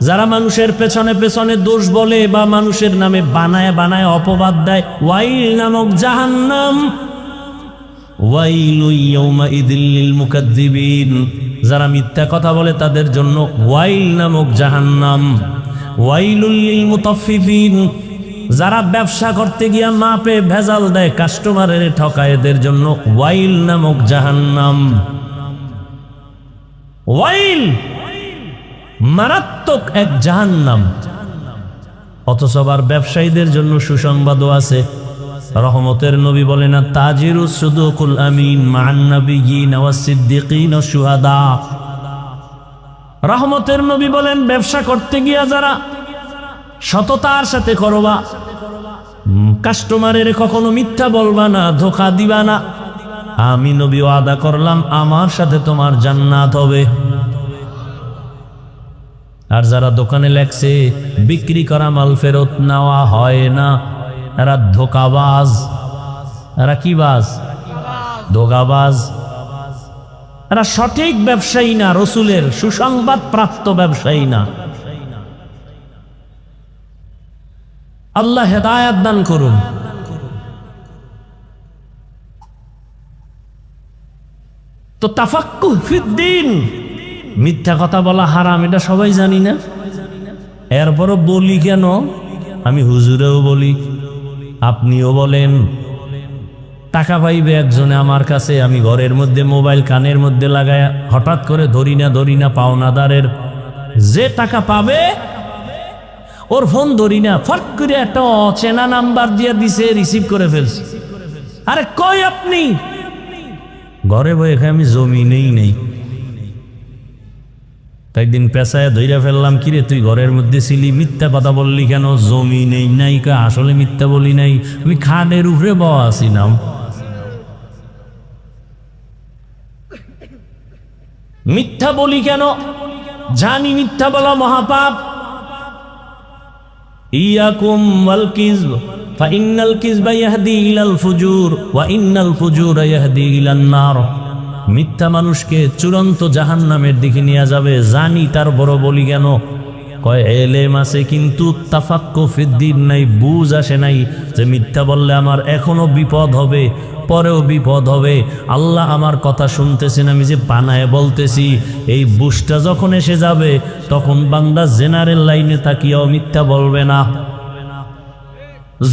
যারা মানুষের পেছনে পেছনে দোষ বলে বা মানুষের নামে বানায় বানায় অপবাদ দেয়, ওয়াইল নামক জাহান্নাম। মুকাদ্দিবিন। যারা মিথ্যা কথা বলে তাদের জন্য ওয়াইল নামক জাহান্নাম। ওয়াইলুল লিল মুতাফফিফিন। যারা ব্যবসা করতে গিয়া মাপে ভেজাল দেয়, কাস্টমারের ঠকায় এদের জন্য ওয়াইল নামক জাহান্নাম। ওয়াইল মারাত্মক এক জাহান্নাম। অথচ আবার ব্যবসায়ীদের জন্য সুসংবাদও আছে। রহমতের নবী বলে না তাজিরু সুদুকুল আমিন মান শুহাদা। রহমতের নবী বলেন, ব্যবসা করতে গিয়া যারা সততার সাথে করবা কাস্টমারের কখনো মিথ্যা বলবা না, ধোকা দিবা না। আমি নবী আদা করলাম, আমার সাথে তোমার জান্নাত হবে। আর যারা দোকানে লেখছে, বিক্রি করা মাল ফেরত নেওয়া হয় না। এরা ধোকাবাজ। এরা কি বাজ? ধোকাবাজ। এরা সঠিক ব্যবসায়ী না, রসুলের সুসংবাদ প্রাপ্ত ব্যবসায়ী না। আল্লাহ হেদায়াত দান করুন। তো তাফাক্কু ফিদ্দিন মিথ্যা কথা বলা হারাম, এটা সবাই জানি না। এরপরও বলি কেন? আমি হুজুরেও বলি, আপনিও বলেন। টাকা পাইবে একজনে আমার কাছে, আমি ঘরের মধ্যে মোবাইল কানের মধ্যে লাগায় হঠাৎ করে ধরি না ধরি না পাওনাদারের যে টাকা পাবে, ওর ফোন ধরি না ফট করে একটা অচেনা নাম্বার দিয়ে দিছে, রিসিভ করে ফেলছে। আরে কই আপনি? ঘরে এখানে আমি জমি নেই। নেই তাই দিন পেশায় ধইরা ফেললাম, কিরে তুই ঘরের মধ্যে ছিলি? মিথ্যা কথা বললি কেন? জমি নেই নাই কয় আসলে মিথ্যা বলি নাই। আমি খানের উপরে বয়া আছিলাম মিথ্যা বলি কেন? জানি মিথ্যা বলা মহাপাপ। ইয়াকুম ওয়াল ফাইন্নাল কিযবা ইয়াহদি ইলাল ফুজুর, ওয়া ইন্নাল ইয়াহদি ইলান নার। মিথ্যা মানুষকে চূড়ান্ত জাহান্নামের দিকে নিয়ে যাবে, জানি তার বড় বলি কেন? কয়, এলেম আছে কিন্তু তাফাক্কু ফিদ্দিন নাই, বুঝ আসে নাই যে মিথ্যা বললে আমার এখনও বিপদ হবে, পরেও বিপদ হবে। আল্লাহ আমার কথা শুনতেছেন, আমি যে পানায় বলতেছি, এই বুঝটা যখন এসে যাবে, তখন বান্দা জেনারেল লাইনে তাকিয়েও মিথ্যা বলবে না।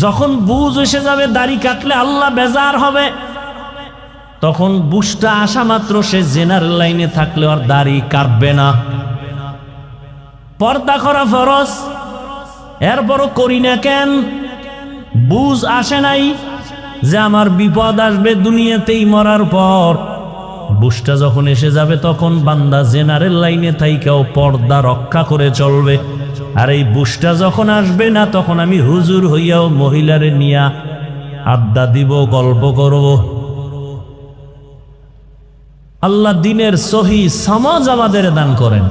যখন বুঝ এসে যাবে, দাড়ি কাটলে আল্লাহ বেজার হবে। তখন বুঝটা আসা মাত্র সে জেনারেল লাইনে থাকলে আর দাড়ি কাটবে না। পর্দা করা ফরজ। এরপরও করি না কেন? বুঝ আসে নাই যে আমার বিপদ আসবে দুনিয়াতেই মরার পর। বুঝটা যখন এসে যাবে তখন বান্দা জেনারেল লাইনে থাইকেও পর্দা রক্ষা করে চলবে। আর এই বুঝটা যখন আসবে না, তখন আমি হুজুর হইয়াও মহিলারে নিয়া আড্ডা দিব, গল্প করব। আল্লাহ দিনের সহি সমাজ আমাদের দান করেন।